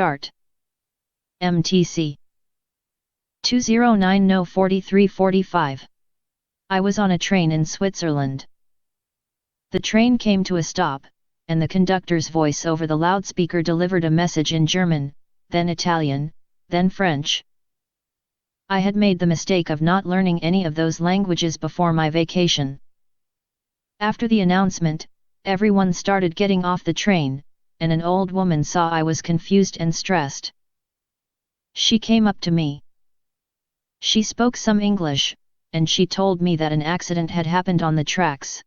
Start. MTC 209 no 4345. I was on a train in Switzerland. The train came to a stop, and the conductor's voice over the loudspeaker delivered a message in German, then Italian, then French. I had made the mistake of not learning any of those languages before my vacation. After the announcement, everyone started getting off the train, and an old woman saw I was confused and stressed. She came up to me. She spoke some English, and she told me that an accident had happened on the tracks.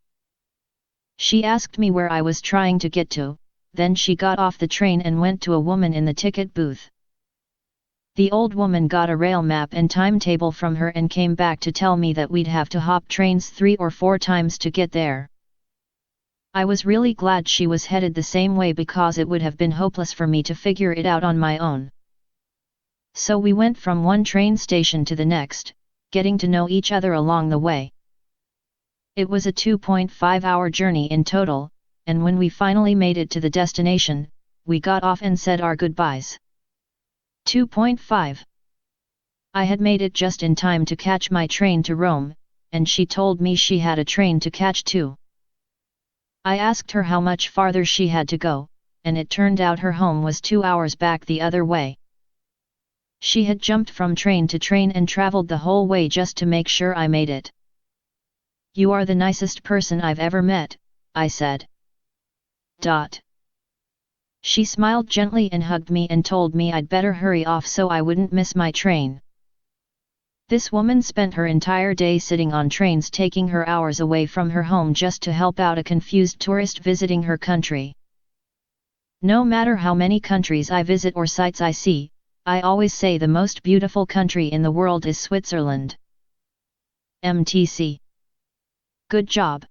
She asked me where I was trying to get to, then she got off the train and went to a woman in the ticket booth. The old woman got a rail map and timetable from her and came back to tell me that we'd have to hop trains three or four times to get there. I was really glad she was headed the same way because it would have been hopeless for me to figure it out on my own. So we went from one train station to the next, getting to know each other along the way. It was a 2.5 hour journey in total, and when we finally made it to the destination, we got off and said our goodbyes. 2.5 I had made it just in time to catch my train to Rome, and she told me she had a train to catch too. I asked her how much farther she had to go, and it turned out her home was two hours back the other way. She had jumped from train to train and traveled the whole way just to make sure I made it. You are the nicest person I've ever met, I said. Dot. She smiled gently and hugged me and told me I'd better hurry off so I wouldn't miss my train. This woman spent her entire day sitting on trains taking her hours away from her home just to help out a confused tourist visiting her country. No matter how many countries I visit or sites I see, I always say the most beautiful country in the world is Switzerland. MTC. Good job.